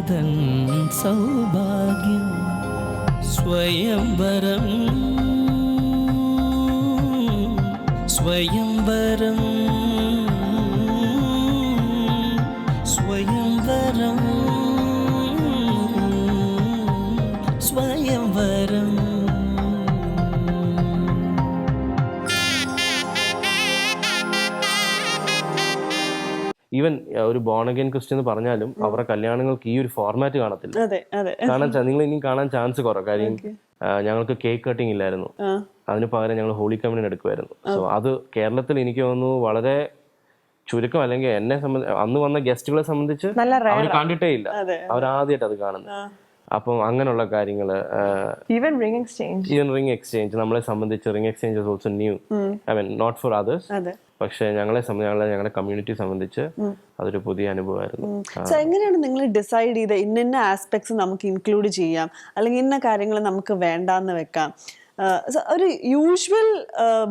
മംഗല്യത്താലിതൻ സൗഭാഗ്യം സ്വയംവരം. സ്വയംവരം ഈവൻ ഒരു ബോണഗൻ ക്രിസ്ത്യൻ എന്ന് പറഞ്ഞാലും അവരുടെ കല്യാണങ്ങൾക്ക് ഈ ഒരു ഫോർമാറ്റ് കാണത്തില്ല. കാണാൻ നിങ്ങൾ ഇനി കാണാൻ ചാൻസ് കുറവ്. കാര്യം ഞങ്ങൾക്ക് കേക്ക് കട്ടിങ് ഇല്ലായിരുന്നു. അതിന് പകരം ഞങ്ങൾ ഹോളി കമ്മ്യൂണിയൻ എടുക്കുമായിരുന്നു സോ അത് കേരളത്തിൽ എനിക്ക് തോന്നുന്നു വളരെ ചുരുക്കം അല്ലെങ്കിൽ എന്നെ സംബന്ധിച്ച് അന്ന് വന്ന ഗസ്റ്റുകളെ സംബന്ധിച്ച് അവർ കണ്ടിട്ടേ ഇല്ല. അവരാദ്യമായിട്ട് അവർ ആദ്യമായിട്ട് അത് കാണുന്നത്. അപ്പം അങ്ങനെയുള്ള കാര്യങ്ങൾ even ring exchange even ring exchange നമ്മളെ സംബന്ധിച്ച് ring exchange also new I mean not for others അതെ. പക്ഷെ ഞങ്ങളെ സംബന്ധിച്ച് ഞങ്ങളെ ഞങ്ങളുടെ കമ്മ്യൂണിറ്റി സംബന്ധിച്ച് അതൊരു പുതിയ അനുഭവമായിരുന്നു. സോ എങ്ങനെയാണ് നിങ്ങൾ ഡിസൈഡ് ചെയ്ത് ഇന്ന ആസ്പെക്ട്സ് നമുക്ക് ഇൻക്ലൂഡ് ചെയ്യാം? അല്ലെങ്കിൽ ഇന്ന കാര്യങ്ങൾ നമുക്ക് വേണ്ടാന്ന് വെക്കാം? ഒരു യൂഷ്വൽ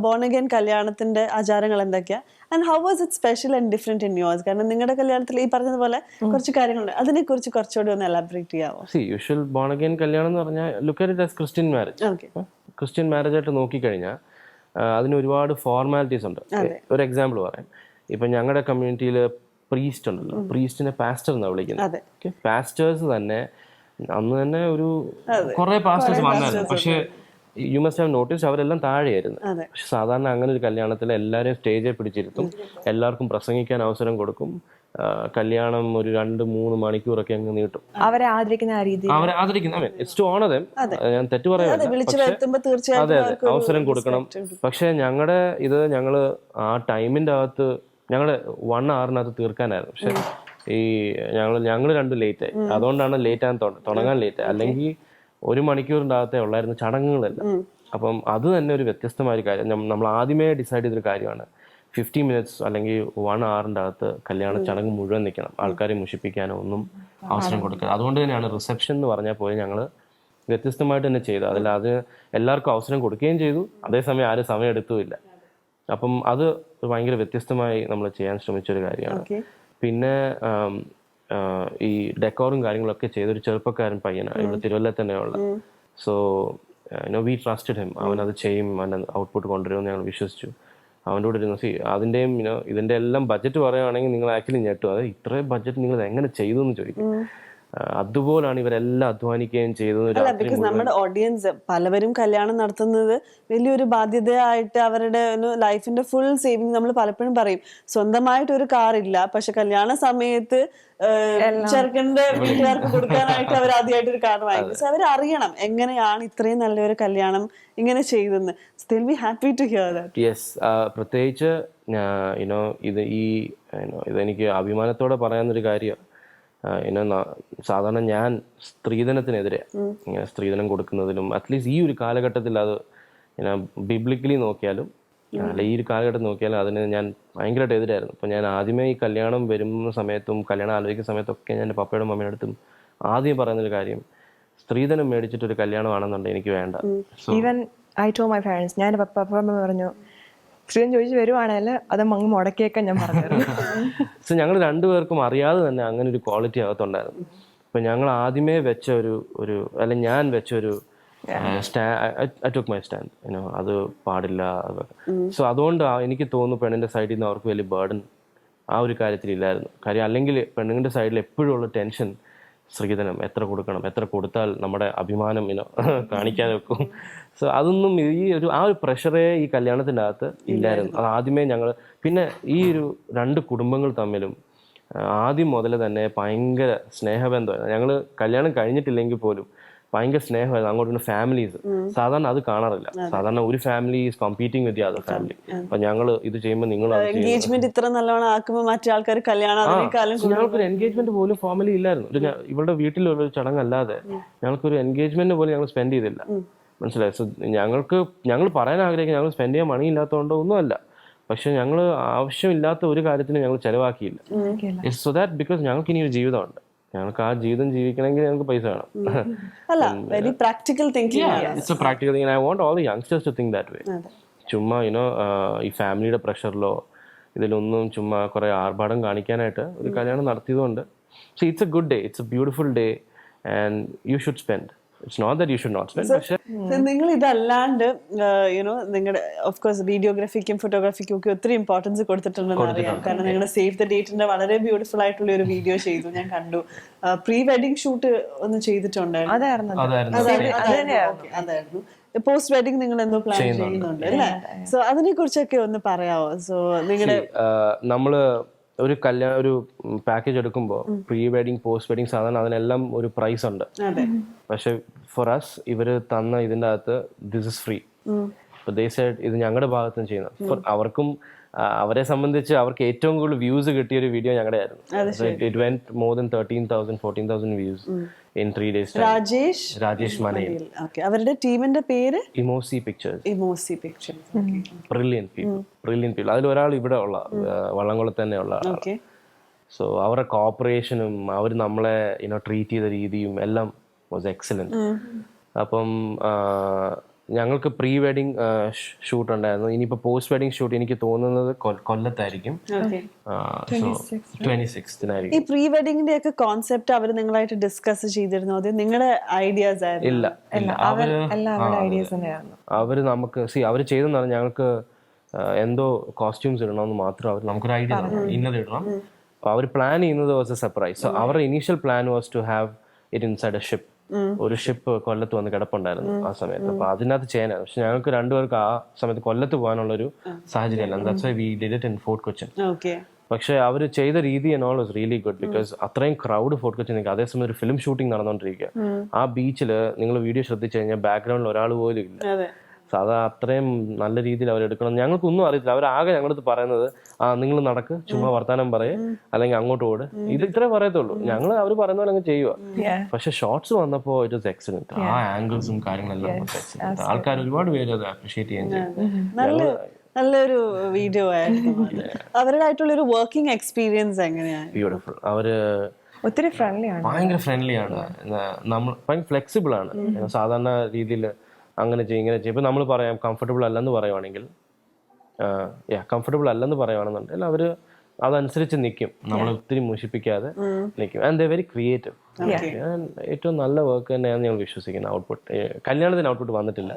ബോണഗൻ കല്യാണത്തിന്റെ ആചാരങ്ങൾ എന്തൊക്കെയാ? And how was it special and different in yours കാരണം നിങ്ങളുടെ കല്യാണത്തിൽ ഈ പറഞ്ഞതുപോലെ കുറച്ച് കാര്യങ്ങളുണ്ട്. അതിനെ കുറിച്ച് കുറച്ചുകൂടി ഒന്ന് എലാബറേറ്റ് ചെയ്യാവോ? സി യൂഷ്വൽ ബോൺ അഗൈൻ കല്യാണം എന്ന് പറഞ്ഞാൽ look at as Christian marriage Christian marriage ആയിട്ട് നോക്കിക്കഴിഞ്ഞാൽ അതിന് ഒരുപാട് ഫോർമാലിറ്റീസ് ഉണ്ട്. ഒരു എക്സാമ്പിൾ പറയാം. ഇപ്പൊ ഞങ്ങളുടെ കമ്മ്യൂണിറ്റിയിൽ പ്രീസ്റ്റ് ഉണ്ടല്ലോ. പ്രീസ്റ്റിനെ പാസ്റ്റർ എന്നാണ് വിളിക്കുന്നത്. പാസ്റ്റേഴ്സ് തന്നെ അന്ന് തന്നെ ഒരു കുറെ പാസ്റ്റേഴ്സ് വന്നായിരുന്നു. പക്ഷേ യു മസ്റ്റ് ഹാവ് നോട്ടീസ് അവരെല്ലാം താഴെയായിരുന്നു. പക്ഷെ സാധാരണ അങ്ങനെ ഒരു കല്യാണത്തിൽ എല്ലാവരെയും സ്റ്റേജിൽ പിടിച്ചിരുത്തും. എല്ലാവർക്കും പ്രസംഗിക്കാൻ അവസരം കൊടുക്കും. കല്യാണം ഒരു രണ്ട് മൂന്ന് മണിക്കൂറൊക്കെ അങ്ങ് നീട്ടും. അവരെ ആദരിക്കുന്ന ആ രീതി അവരെ ആദരിക്കുന്ന ഇറ്റ്സ് ടു ഓണർ ദം ഞാൻ തെറ്റു പറയാം അതെ അതെ അവസരം കൊടുക്കണം. പക്ഷെ ഞങ്ങളുടെ ഇത് ഞങ്ങൾ ആ ടൈമിന്റെ അകത്ത് ഞങ്ങൾ വൺ അവറിനകത്ത് തീർക്കാനായിരുന്നു. പക്ഷെ ഈ ഞങ്ങൾ ഞങ്ങൾ രണ്ടും ലേറ്റ് ആയി. അതുകൊണ്ടാണ് ലേറ്റ് ആകാൻ തുടങ്ങാൻ ലേറ്റ് അല്ലെങ്കിൽ ഒരു മണിക്കൂറിന്റെ ഉള്ളായിരുന്നു ചടങ്ങുകളെല്ലാം. അപ്പം അത് തന്നെ ഒരു വ്യത്യസ്തമായ ഒരു കാര്യം നമ്മൾ ആദ്യമേ ഡിസൈഡ് ചെയ്തൊരു കാര്യമാണ്. ഫിഫ്റ്റി മിനിറ്റ്സ് അല്ലെങ്കിൽ വൺ അവറിന്റെ അകത്ത് കല്യാണ ചടങ്ങ് മുഴുവൻ നിൽക്കണം. ആൾക്കാരെ മുഷിപ്പിക്കാനോ ഒന്നും അവസരം കൊടുക്കുക അതുകൊണ്ട് തന്നെയാണ് റിസപ്ഷൻ എന്ന് പറഞ്ഞാൽ പോയി ഞങ്ങൾ വ്യത്യസ്തമായിട്ട് തന്നെ ചെയ്തു അതിൽ അത് എല്ലാവർക്കും അവസരം കൊടുക്കുകയും ചെയ്തു. അതേസമയം ആരും സമയം എടുത്തുമില്ല അപ്പം അത് ഭയങ്കര വ്യത്യസ്തമായി നമ്മൾ ചെയ്യാൻ ശ്രമിച്ച ഒരു കാര്യമാണ് പിന്നെ ഈ ഡെക്കോറും കാര്യങ്ങളൊക്കെ ചെയ്തൊരു ചെറുപ്പക്കാരൻ പയ്യനാണ് ഇവിടെ തിരുവല്ല തന്നെയുള്ള. So no we trusted him അവൻ അത് ചെയ്യും അവൻ ഔട്ട്പുട്ട് കൊണ്ടുവരുമെന്ന് ഞങ്ങൾ വിശ്വസിച്ചു. അവന്റെ കൂടെ ഇരുന്നു സി അതിന്റെയും ഇതിന്റെ എല്ലാം ബഡ്ജറ്റ് പറയുകയാണെങ്കിൽ നിങ്ങൾ ആക്ച്വലി ഞെട്ടും. അത് ഇത്രയും ബഡ്ജറ്റ് നിങ്ങൾ എങ്ങനെ ചെയ്തു എന്ന് ചോദിക്കും. അതുപോലാണ് ഇവരെല്ലാം അധ്വാനിക്കുകയും ചെയ്തത് നമ്മുടെ ഓഡിയൻസ് പലവരും കല്യാണം നടത്തുന്നത് വലിയൊരു ബാധ്യതയായിട്ട് അവരുടെ ലൈഫിന്റെ ഫുൾ സേവിങ് നമ്മൾ പലപ്പോഴും പറയും. സ്വന്തമായിട്ട് ഒരു കാർ ഇല്ല പക്ഷെ കല്യാണ സമയത്ത് ചെറുക്കന്റെ വീട്ടുകാർക്ക് കൊടുക്കാനായിട്ട് അവർ ആദ്യമായിട്ട് ഒരു കാർ വാങ്ങിക്കും. സോ അവർ അറിയണം എങ്ങനെയാണ് ഇത്രയും നല്ലൊരു കല്യാണം ഇങ്ങനെ ചെയ്തെന്ന് still be happy to hear that yes പ്രത്യേകിച്ച് യുനോ ഇത് ഈ ഇതെനിക്ക് അഭിമാനത്തോടെ പറയാവുന്നൊരു കാര്യം. ഇനോ സാധാരണ ഞാൻ സ്ത്രീധനത്തിനെതിരെ ഇങ്ങനെ സ്ത്രീധനം കൊടുക്കുന്നതിലും അറ്റ്ലീസ്റ്റ് ഈ ഒരു കാലഘട്ടത്തിൽ അത് ഞാൻ ബിബ്ലിക്കലി നോക്കിയാലും അല്ല ഈ ഒരു കാലഘട്ടം നോക്കിയാലും അതിന് ഞാൻ ഭയങ്കരമായിട്ട് എതിരായിരുന്നു. അപ്പോൾ ഞാൻ ആദ്യമേ ഈ കല്യാണം വരുന്ന സമയത്തും കല്യാണം ആലോചിക്കുന്ന സമയത്തൊക്കെ ഞാൻ എന്റെ പപ്പയുടെ മമ്മിയുടെ അടുത്തും ആദ്യം പറയുന്നൊരു കാര്യം സ്ത്രീധനം മേടിച്ചിട്ടൊരു കല്യാണമാണെന്നുണ്ടെങ്കിൽ എനിക്ക് വേണ്ട. Even I to my parents ഞാൻ പപ്പ പറഞ്ഞു സ്ത്രീധനം ചോദിച്ചു വരുവാണെങ്കിൽ അത് അങ്ങ് മുടക്കിയേക്കാൻ ഞാൻ പറഞ്ഞു സോ ഞങ്ങൾ രണ്ടുപേർക്കും അറിയാതെ തന്നെ അങ്ങനെ ഒരു ക്വാളിറ്റി അകത്തുണ്ടായിരുന്നു. അപ്പൊ ഞങ്ങൾ ആദ്യമേ വെച്ച ഒരു ഒരു അല്ല ഞാൻ വെച്ച ഒരു I took my stand you know അത് പാടില്ല. സോ അതുകൊണ്ട് എനിക്ക് തോന്നുന്നു പെണ്ണിന്റെ സൈഡിൽ നിന്ന് അവർക്ക് വലിയ ബേർഡൻ ആ ഒരു കാര്യത്തിൽ ഇല്ലായിരുന്നു കാര്യം അല്ലെങ്കിൽ പെണ്ണുങ്ങളുടെ സൈഡിൽ എപ്പോഴും ഉള്ള ടെൻഷൻ സ്ത്രീധനം എത്ര കൊടുക്കണം എത്ര കൊടുത്താൽ നമ്മുടെ അഭിമാനം ഇനോ കാണിക്കാതെ വെക്കും സോ അതൊന്നും ഈ ഒരു ആ ഒരു പ്രഷറേ ഈ കല്യാണത്തിന്റെ അകത്ത് ഇല്ലായിരുന്നു. അത് ആദ്യമേ ഞങ്ങൾ പിന്നെ ഈ ഒരു രണ്ട് കുടുംബങ്ങൾ തമ്മിലും ആദ്യം മുതൽ തന്നെ ഭയങ്കര സ്നേഹബന്ധമായിരുന്നു. ഞങ്ങൾ കല്യാണം കഴിഞ്ഞിട്ടില്ലെങ്കിൽ പോലും ഭയങ്കര സ്നേഹമായിരുന്നു. അങ്ങോട്ടുള്ള ഫാമിലീസ് സാധാരണ അത് കാണാറില്ല. സാധാരണ ഒരു family is competing with other family അപ്പൊ ഞങ്ങൾ ഇത് ചെയ്യുമ്പോൾ നിങ്ങൾ എൻഗേജ്മെന്റ് ഇത്ര നല്ലവണ്ണം ആക്കുമ്പോൾ മറ്റേ ആൾക്കാർ കല്യാണം ഞങ്ങൾക്കൊരു എൻഗേജ്മെന്റ് പോലും ഫോർമലി ഇല്ലായിരുന്നു. ഇവളുടെ വീട്ടിലുള്ള ഒരു ചടങ്ങല്ലാതെ ഞങ്ങൾക്കൊരു എൻഗേജ്മെന്റ് പോലും ഞങ്ങൾ സ്പെൻഡ് ചെയ്തില്ല. മനസ്സിലായി? സോ ഞങ്ങൾക്ക് ഞങ്ങൾ പറയാൻ ആഗ്രഹിക്കുന്നത് ഞങ്ങൾ സ്പെൻഡ് ചെയ്യാൻ മണി ഇല്ലാത്തതുകൊണ്ടോ ഒന്നുമല്ല. പക്ഷെ ഞങ്ങൾ ആവശ്യമില്ലാത്ത ഒരു കാര്യത്തിന് ഞങ്ങൾ ചെലവാക്കിയില്ല. സോ ദാറ്റ് ബിക്കോസ് ഞങ്ങൾക്ക് ഇനി ഒരു ജീവിതമുണ്ട്. ഞങ്ങൾക്ക് ആ ജീവിതം ജീവിക്കണമെങ്കിൽ ഞങ്ങൾക്ക് പൈസ വേണം. അല്ല very practical thinking it's a practical thing I want all the youngsters to think that way ചുമ്മാ യുനോ ഈ ഫാമിലിയുടെ പ്രഷറിലോ ഇതിലൊന്നും ചുമ്മാ കുറേ ആർഭാടം കാണിക്കാനായിട്ട് ഒരു കല്യാണം നടത്തിയതുകൊണ്ട്. So it's a good day it's a beautiful day and you should spend it's not that you should not spend പക്ഷേ നിങ്ങൾ ഇതല്ലാണ്ട് യുനോ നിങ്ങളുടെ ഓഫ് കോഴ്സ് വീഡിയോഗ്രാഫിക്കും ഫോട്ടോഗ്രാഫിക്കും ഒക്കെ ഒത്തിരി ഇമ്പോർട്ടൻസ് കൊടുത്തിട്ടുണ്ടെന്ന് അറിയാം. കാരണം നിങ്ങളുടെ സേവ് ദ ഡേറ്റിന്റെ വളരെ ബ്യൂട്ടിഫുൾ ആയിട്ടുള്ള ഒരു വീഡിയോ ചെയ്തു ഞാൻ കണ്ടു. പ്രീ വെഡിങ് ഷൂട്ട് ഒന്ന് ചെയ്തിട്ടുണ്ടായിരുന്നു. അതായിരുന്നു അത്. അതായിരുന്നു. പോസ്റ്റ് വെഡിങ് നിങ്ങൾ എന്തോ പ്ലാൻ ചെയ്യുന്നുണ്ട്. അല്ലേ? സോ അതിനെ കുറിച്ചൊക്കെ ഒന്ന് പറയാവോ? സോ നിങ്ങളുടെ നമ്മൾ ഒരു കല്യാണ ഒരു പാക്കേജ് എടുക്കുമ്പോൾ പ്രീ വെഡിങ് പോസ്റ്റ് വെഡിങ് സാധനം അതിനെല്ലാം ഒരു പ്രൈസ് ഉണ്ട്. പക്ഷെ ഫോർ അസ് ഇവർ തന്ന ഇതിന്റെ അകത്ത് this is free the side ഇത് ഞങ്ങളുടെ ഭാഗത്തും ചെയ്യുന്നത് For അവർക്കും അവരെ സംബന്ധിച്ച് അവർക്ക് ഏറ്റവും കൂടുതൽ വ്യൂസ് കിട്ടിയ ഒരു വീഡിയോ ഞങ്ങളുടെ ആയിരുന്നു it went more than thirteen thousand fourteen thousand views in three days Rajesh Rajesh മനയിൽ. അവരുടെ ടീമിന്റെ പേര്? ഇമോസി pictures ഇമോസി pictures brilliant people brilliant people അതിൽ ഒരാൾ ഇവിടെ ഉള്ള വള്ളംകുളത്ത് തന്നെ ഉള്ള സോ അവരുടെ കോപ്പറേഷനും അവർ നമ്മളെ യുനോ ട്രീറ്റ് ചെയ്ത രീതിയും എല്ലാം വാസ് എക്സലന്റ് അപ്പം ഞങ്ങൾക്ക് പ്രീ വെഡിങ് ഷൂട്ട് ഉണ്ടായിരുന്നു ഇനിയിപ്പോൾ പോസ്റ്റ് വെഡിങ് ഷൂട്ട് എനിക്ക് തോന്നുന്നത് കൊല്ലത്തായിരിക്കും. ഓക്കെ. ട്വന്റി സിക്സ്തിനായിരിക്കും ഈ പ്രീ വെഡിങ്ങിന്റെ ഒക്കെ കോൺസെപ്റ്റ് അവർ നിങ്ങളായിട്ട് ഡിസ്കസ് ചെയ്തിരുന്നു? അത് നിങ്ങളുടെ ഐഡിയാസ് ആയിരുന്നു. ഇല്ല അവർ അവർ നമുക്ക് സി അവർ ചെയ്തെന്ന് പറഞ്ഞാൽ ഞങ്ങൾക്ക് എന്തോ കോസ്റ്റ്യൂംസ് ഇടണമെന്ന് മാത്രം അവർ നമുക്കൊരു ഐഡിയ ഇന്നത് ഇടണം. അവർ പ്ലാൻ ചെയ്യുന്നത് വാസ് എ സർപ്രൈസ് സോ അവരുടെ initial plan was to have it inside a ship ഒരു ഷിപ്പ് കൊല്ലത്ത് വന്ന് കിടപ്പുണ്ടായിരുന്നു ആ സമയത്ത്. അപ്പൊ അതിനകത്ത് ചെയ്യാനാണ് പക്ഷെ ഞങ്ങൾക്ക് രണ്ടുപേർക്ക് ആ സമയത്ത് കൊല്ലത്ത് പോകാനുള്ള ഒരു സാഹചര്യം that's why we did it in Fort Cochin പക്ഷെ അവർ ചെയ്ത രീതി and all was really good because അത്രയും ക്രൗഡ് ഫോർട്ട് കൊച്ചി നിങ്ങൾക്ക് അതേസമയം ഒരു ഫിലിം ഷൂട്ടിംഗ് നടന്നുകൊണ്ടിരിക്കുക ആ ബീച്ചിൽ നിങ്ങൾ വീഡിയോ ശ്രദ്ധിച്ചു കഴിഞ്ഞാൽ ബാക്ക്ഗ്രൗണ്ടിൽ ഒരാൾ പോലും ഇല്ല. So അത്രയും നല്ല രീതിയിൽ അവരെടുക്കണം ഞങ്ങൾക്കൊന്നും അറിയത്തില്ല. അവരാകെ ഞങ്ങളടുത്ത് പറയുന്നത് ആ നിങ്ങൾ നടക്ക് ചുമ്മാ വർത്താനം പറയേ അല്ലെങ്കിൽ അങ്ങോട്ട് ഓട്. ഇത് ഇത്രേ പറയത്തുള്ളൂ. ഞങ്ങൾ അവർ പറയുന്ന പോലെ അങ്ങ് ചെയ്യുക. പക്ഷെ ഷോർട്സ് വന്നപ്പോൾ ഇറ്റ് വാസ് എക്സലന്റ് ആ ആംഗിൾസും കാര്യങ്ങളെല്ലാം ആൾക്കാർ ഒരുപാട് പേര് അത് അപ്രീഷിയേറ്റ് ചെയ്യാൻ ചെയ്യും നല്ല നല്ലൊരു വീഡിയോ ആയിരുന്നു അവരുടെ ആയിട്ടുള്ള ഒരു വർക്കിംഗ് എക്സ്പീരിയൻസ് എങ്ങനെയാണ് ബ്യൂട്ടിഫുൾ അവർ ഒത്തിരി ഫ്രണ്ട്ലി ആണ്. ഭയങ്കര ഫ്രണ്ട്ലി ആണ്. നമ്മൾ ഭയങ്കര ഫ്ലെക്സിബിൾ ആണ്. സാധാരണ രീതിയിൽ അങ്ങനെ ചെയ്യും ഇങ്ങനെ ചെയ്യും. ഇപ്പം നമ്മൾ പറയാം കംഫർട്ടബിൾ അല്ലെന്ന് പറയുവാണെങ്കിൽ കംഫർട്ടബിൾ അല്ലെന്ന് പറയുവാണെന്നുണ്ടെങ്കിൽ അവർ അതനുസരിച്ച് നിൽക്കും നമ്മൾ ഒത്തിരി മുഷിപ്പിക്കാതെ നിൽക്കും ആൻഡ് ദ വെരി ക്രിയേറ്റീവ് ഏറ്റവും നല്ല വർക്ക് തന്നെയാണ് ഞങ്ങൾ വിശ്വസിക്കുന്നത് ഔട്ട്പുട്ട് കല്യാണത്തിന് ഔട്ട്പുട്ട് വന്നിട്ടില്ല.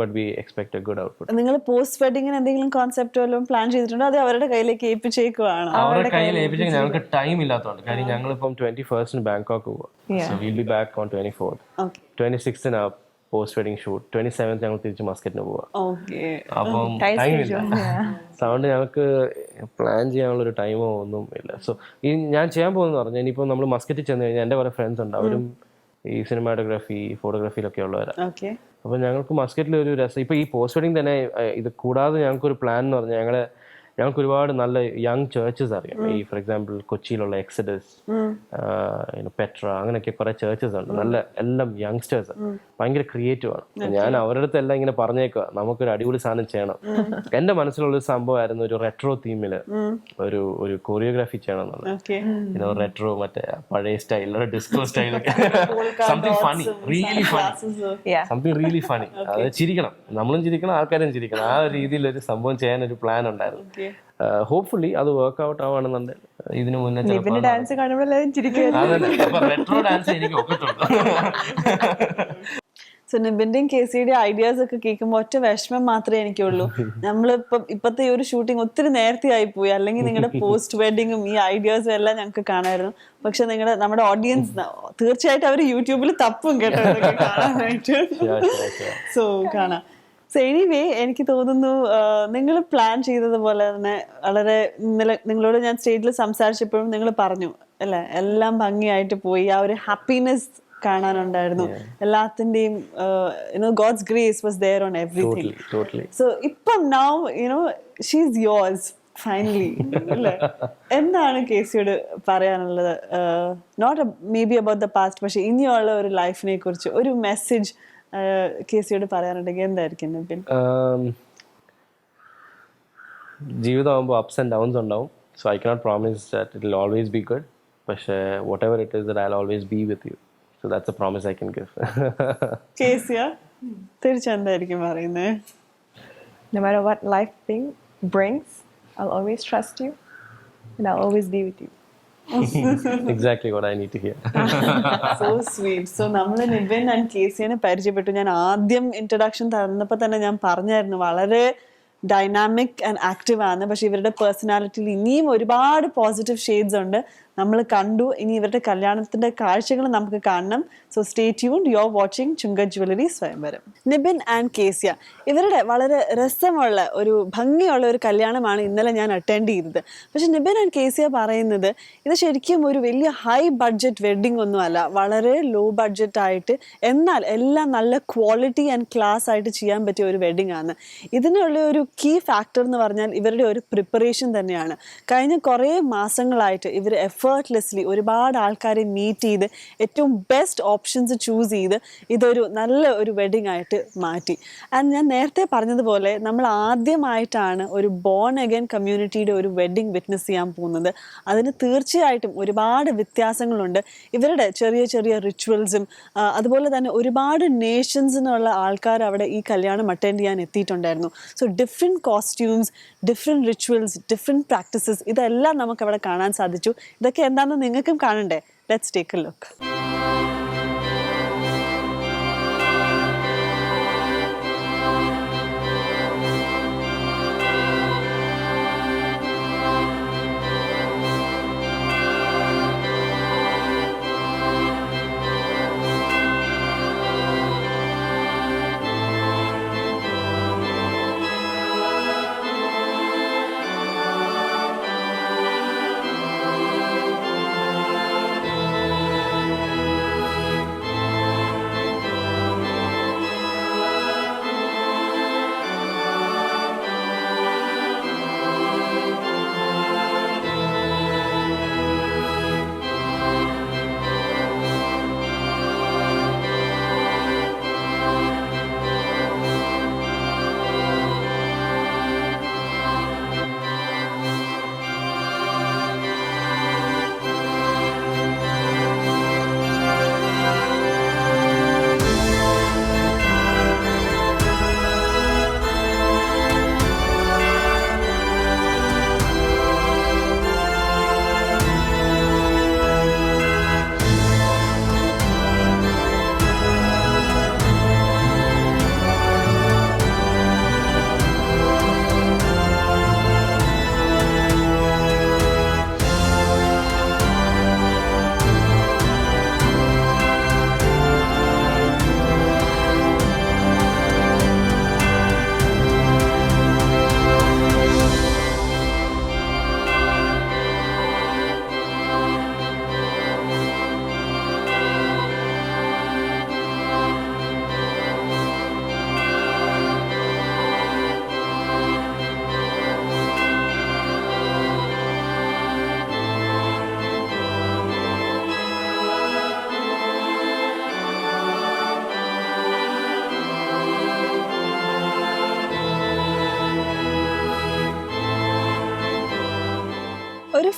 But we expect a good output നിങ്ങൾ പോസ്റ്റ് വെഡിങ്ങിന് എന്തെങ്കിലും കോൺസെപ്റ്റ് വല്ലതും പ്ലാൻ ചെയ്തിട്ടുണ്ടോ? അത് അവരുടെ കയ്യിലേക്ക് ഏൽപ്പിച്ചേക്കുവാണ്? അവരുടെ കയ്യിൽ ഏൽപ്പിച്ചെങ്കിൽ ഞങ്ങൾക്ക് ടൈം ഇല്ലാത്തതുകൊണ്ട്. കാര്യം ഞങ്ങളിപ്പം ട്വന്റി ഫസ്റ്റിന് ബാങ്കോക്ക് പോവാം. So will be back on twenty fourth okay twenty സിക്സ്തിന് post wedding shoot twenty seventh ഞങ്ങൾ തിരിച്ച് മസ്കറ്റിന് പോവാം. അപ്പം ടൈമില്ല സൗണ്ട് ഞങ്ങൾക്ക് പ്ലാൻ ചെയ്യാനുള്ള ഒരു ടൈമോ ഒന്നും ഇല്ല. സോ ഈ ഞാൻ ചെയ്യാൻ പോകുന്നത് പറഞ്ഞാൽ ഇനിയിപ്പോൾ നമ്മൾ മസ്കറ്റിൽ ചെന്ന് കഴിഞ്ഞാൽ എന്റെ കുറേ ഫ്രണ്ട്സ് ഉണ്ട്. അവരും ഈ സിനിമാറ്റോഗ്രാഫി ഫോട്ടോഗ്രാഫിയിലൊക്കെ ഉള്ളവരാണ് അപ്പൊ ഞങ്ങൾക്ക് മസ്കറ്റിൽ ഒരു രസം ഇപ്പോൾ ഈ പോസ്റ്റ് വെഡിങ് തന്നെ ഇത് കൂടാതെ ഞങ്ങൾക്കൊരു പ്ലാൻ എന്ന് പറഞ്ഞാൽ ഞങ്ങളെ ഞങ്ങൾക്ക് ഒരുപാട് നല്ല യങ് ചേർച്ചസ് അറിയാം. ഈ ഫോർ എക്സാമ്പിൾ കൊച്ചിയിലുള്ള എക്സഡസ് പെട്ര അങ്ങനെയൊക്കെ കുറെ ചേർച്ചസ് ഉണ്ട്. നല്ല എല്ലാം യങ്സ്റ്റേഴ്സ് ഭയങ്കര ക്രിയേറ്റീവ് ആണ്. ഞാൻ അവരുടെ അടുത്ത് എല്ലാം ഇങ്ങനെ പറഞ്ഞേക്കുക നമുക്കൊരു അടിപൊളി സാധനം ചെയ്യണം. എന്റെ മനസ്സിലുള്ള ഒരു സംഭവമായിരുന്നു ഒരു റെട്രോ തീമിൽ ഒരു ഒരു കൊറിയോഗ്രാഫി ചെയ്യണം എന്നുള്ളത് റെട്രോ മറ്റേ പഴയ style disco സ്റ്റൈലൊക്കെ something funny really funny. Something really funny അത് ചിരിക്കണം. നമ്മളും ചിരിക്കണം ആൾക്കാരും ചിരിക്കണം. ആ ഒരു രീതിയിൽ ഒരു സംഭവം ചെയ്യാൻ ഒരു പ്ലാൻ ഉണ്ടായിരുന്നു ഹോപ്പ്ഫുള്ളി അത് വർക്ക് ഔട്ട് ആവാണെന്നുണ്ട് ഇതിനു മുന്നേ ഡാൻസ് റെട്രോ ഡാൻസ് എനിക്ക് ഒക്കത്തുള്ളൂ. സോ നിബിന്റെയും കെ സിയുടെ ഐഡിയാസ് ഒക്കെ കേൾക്കുമ്പോൾ ഒറ്റ വിഷമം മാത്രമേ എനിക്കുള്ളൂ. നമ്മളിപ്പം ഇപ്പത്തെ ഈ ഒരു ഷൂട്ടിംഗ് ഒത്തിരി നേരത്തെ ആയി പോയി അല്ലെങ്കിൽ നിങ്ങളുടെ പോസ്റ്റ് വെഡിങ്ങും ഈ ഐഡിയാസും എല്ലാം ഞങ്ങൾക്ക് കാണായിരുന്നു. പക്ഷെ നിങ്ങളുടെ നമ്മുടെ ഓഡിയൻസ് തീർച്ചയായിട്ടും അവർ യൂട്യൂബിൽ തപ്പും കേട്ടോ. കാണാനായിട്ട്. സോ കാണാം. സോ എനിവേ എനിക്ക് തോന്നുന്നു നിങ്ങൾ പ്ലാൻ ചെയ്തതുപോലെ തന്നെ വളരെ ഇന്നലെ നിങ്ങളോട് ഞാൻ സ്റ്റേജിൽ സംസാരിച്ചപ്പോഴും നിങ്ങൾ പറഞ്ഞു അല്ലെ? എല്ലാം ഭംഗിയായിട്ട് പോയി. ആ ഒരു ഹാപ്പിനെസ് കാണാനുണ്ടായിരുന്നു. എല്ലാത്തിന്റെയും God's grace was there on everything so ഇപ്പം now you know she's yours finally എന്താണ് കേസിയോട് പറയാനുള്ളത്? Not maybe about the past പക്ഷെ ഇനിയുള്ള ഒരു ലൈഫിനെ കുറിച്ച് ഒരു മെസ്സേജ് കേസിയോട് പറയാനുണ്ടെങ്കിൽ എന്തായിരിക്കും നബിൻ? ജീവിതമാകുമ്പോൾ അപ്സ് ആൻഡ് ഡൗൺസ് ഉണ്ടാവും. So I cannot promise that it will always be good പക്ഷേ whatever it is that I always be with you so that's a promise I can give Kesia തിരിച്ചെന്തായിരിക്കും പറയുന്നത് No matter what life thing brings, I'll always trust you and I'll always be with you. Exactly what I need to hear so sweet so നമ്മൾ Nivin and കേസിനെ പരിചയപ്പെട്ടു. ഞാൻ ആദ്യം introduction തന്നപ്പോൾ തന്നെ ഞാൻ പറഞ്ഞായിരുന്നു വളരെ ഡൈനാമിക് ആൻഡ് ആക്റ്റീവ് ആണ്. പക്ഷെ ഇവരുടെ പേഴ്സണാലിറ്റിയിൽ ഇനിയും ഒരുപാട് പോസിറ്റീവ് ഷെയ്ഡ്സ് ഉണ്ട്. നമ്മൾ കണ്ടു. ഇനി ഇവരുടെ കല്യാണത്തിന്റെ കാഴ്ചകൾ നമുക്ക് കാണണം. So stay tuned you are watching Chunga jewellery Swayamvaram Nibin and Kesiya ഇവരുടെ വളരെ രസമുള്ള ഒരു ഭംഗിയുള്ള ഒരു കല്യാണമാണ് ഇന്നലെ ഞാൻ അറ്റൻഡ് ചെയ്തത്. പക്ഷെ നിബിൻ ആൻഡ് കേസിയ പറയുന്നത് ഇത് ശരിക്കും ഒരു വലിയ ഹൈ ബഡ്ജറ്റ് വെഡ്ഡിംഗ് ഒന്നുമല്ല വളരെ ലോ ബഡ്ജറ്റ് ആയിട്ട് എന്നാൽ എല്ലാം നല്ല ക്വാളിറ്റി ആൻഡ് ക്ലാസ് ആയിട്ട് ചെയ്യാൻ പറ്റിയ ഒരു വെഡ്ഡിംഗ് ആണ്. ഇതിനുള്ള ഒരു കീ ഫാക്ടർ എന്ന് പറഞ്ഞാൽ ഇവരുടെ ഒരു പ്രിപ്പറേഷൻ തന്നെയാണ്. കഴിഞ്ഞ കുറേ മാസങ്ങളായിട്ട് ഇവർ എഫേർട്ട്ലെസ്ലി ഒരുപാട് ആൾക്കാരെ മീറ്റ് ചെയ്ത് ഏറ്റവും ബെസ്റ്റ് ഓപ്ഷൻസ് ചൂസ് ചെയ്ത് ഇതൊരു നല്ല ഒരു വെഡിങ് ആയിട്ട് മാറ്റി. ആൻഡ് ഞാൻ നേരത്തെ പറഞ്ഞതുപോലെ നമ്മൾ ആദ്യമായിട്ടാണ് ഒരു ബോൺ അഗൈൻ കമ്മ്യൂണിറ്റിയുടെ ഒരു വെഡിങ് വിറ്റ്നസ് ചെയ്യാൻ പോകുന്നത്. അതിന് തീർച്ചയായിട്ടും ഒരുപാട് വ്യത്യാസങ്ങളുണ്ട്. ഇവരുടെ ചെറിയ ചെറിയ റിച്വൽസും അതുപോലെ തന്നെ ഒരുപാട് നേഷൻസിനുള്ള ആൾക്കാർ അവിടെ ഈ കല്യാണം അറ്റൻഡ് ചെയ്യാൻ എത്തിയിട്ടുണ്ടായിരുന്നു. So different costumes different rituals different practices ഇതെല്ലാം നമുക്ക് അവിടെ കാണാൻ സാധിച്ചു. ഇതൊക്കെ എന്താണെന്ന് നിങ്ങൾക്കും കാണണ്ടേ? Let's take a look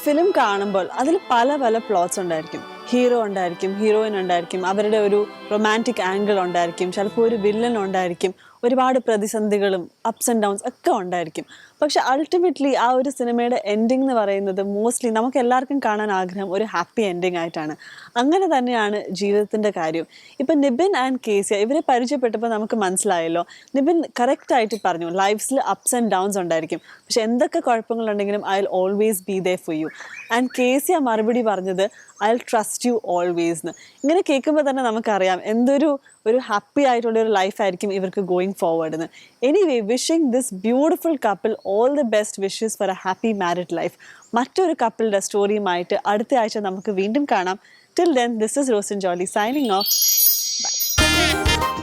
film കാണുമ്പോൾ അതിൽ പല പല പ്ലോട്ട്സ് ഉണ്ടായിരിക്കും. ഹീറോ ഉണ്ടായിരിക്കും ഹീറോയിൻ ഉണ്ടായിരിക്കും അവരുടെ ഒരു റൊമാന്റിക് ആംഗിൾ ഉണ്ടായിരിക്കും ചിലപ്പോൾ ഒരു വില്ലൻ ഉണ്ടായിരിക്കും ഒരുപാട് പ്രതിസന്ധികളും അപ്സ് ആൻഡ് ഡൗൺസ് ഒക്കെ ഉണ്ടായിരിക്കും. പക്ഷെ അൾട്ടിമേറ്റ്ലി ആ ഒരു സിനിമയുടെ എൻഡിങ് എന്ന് പറയുന്നത് മോസ്റ്റ്ലി നമുക്ക് എല്ലാവർക്കും കാണാൻ ആഗ്രഹം ഒരു ഹാപ്പി എൻഡിങ് ആയിട്ടാണ്. അങ്ങനെ തന്നെയാണ് ജീവിതത്തിന്റെ കാര്യം. ഇപ്പം നിബിൻ ആൻഡ് കേസിയ ഇവരെ പരിചയപ്പെട്ടപ്പോൾ നമുക്ക് മനസ്സിലായല്ലോ. നിബിൻ കറക്റ്റായിട്ട് പറഞ്ഞു ലൈഫ്സിൽ അപ്സ് ആൻഡ് ഡൗൺസ് ഉണ്ടായിരിക്കും. പക്ഷെ എന്തൊക്കെ കുഴപ്പങ്ങളുണ്ടെങ്കിലും I will always be there for you and Kesia മറുപടി പറഞ്ഞത് I will trust you always എന്ന് ഇങ്ങനെ കേൾക്കുമ്പോൾ തന്നെ നമുക്കറിയാം എന്തൊരു ഒരു ഹാപ്പി ആയിട്ടുള്ള ഒരു ലൈഫായിരിക്കും ഇവർക്ക് ഗോയിങ് ഫോർവേഡ് എന്ന് anyway wishing this beautiful couple all the best wishes for a happy married life മറ്റൊരു കപ്പിളുടെ സ്റ്റോറിയുമായിട്ട് അടുത്ത ആഴ്ച നമുക്ക് വീണ്ടും കാണാം. Till then this is Rosin Joli signing off by